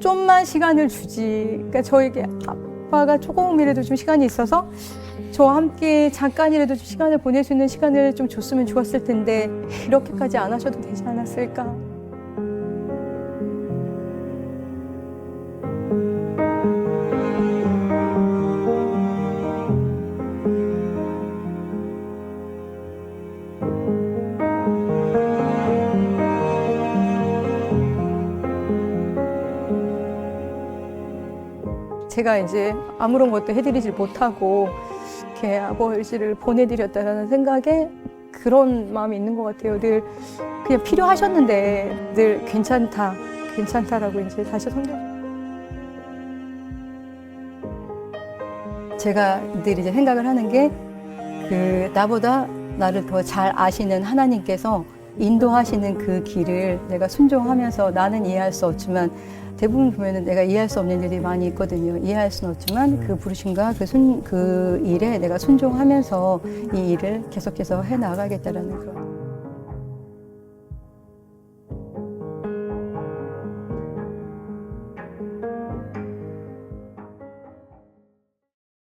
좀만 시간을 주지. 그러니까 저에게 아빠가 조금이라도 좀 시간이 있어서 저와 함께 잠깐이라도 좀 시간을 보낼 수 있는 시간을 좀 줬으면 좋았을 텐데 이렇게까지 안 하셔도 되지 않았을까. 제가 이제 아무런 것도 해드리질 못하고 이렇게 아버지를 보내드렸다라는 생각에 그런 마음이 있는 것 같아요. 늘 그냥 필요하셨는데 늘 괜찮다, 괜찮다라고 이제 다시 성경. 제가 늘 이제 생각을 하는 게 그 나보다 나를 더 잘 아시는 하나님께서 인도하시는 그 길을 내가 순종하면서 나는 이해할 수 없지만 대부분 보면은 내가 이해할 수 없는 일이 많이 있거든요. 이해할 수는 없지만 그 부르심과 그, 순, 그 일에 내가 순종하면서 이 일을 계속해서 해 나가겠다라는 그런.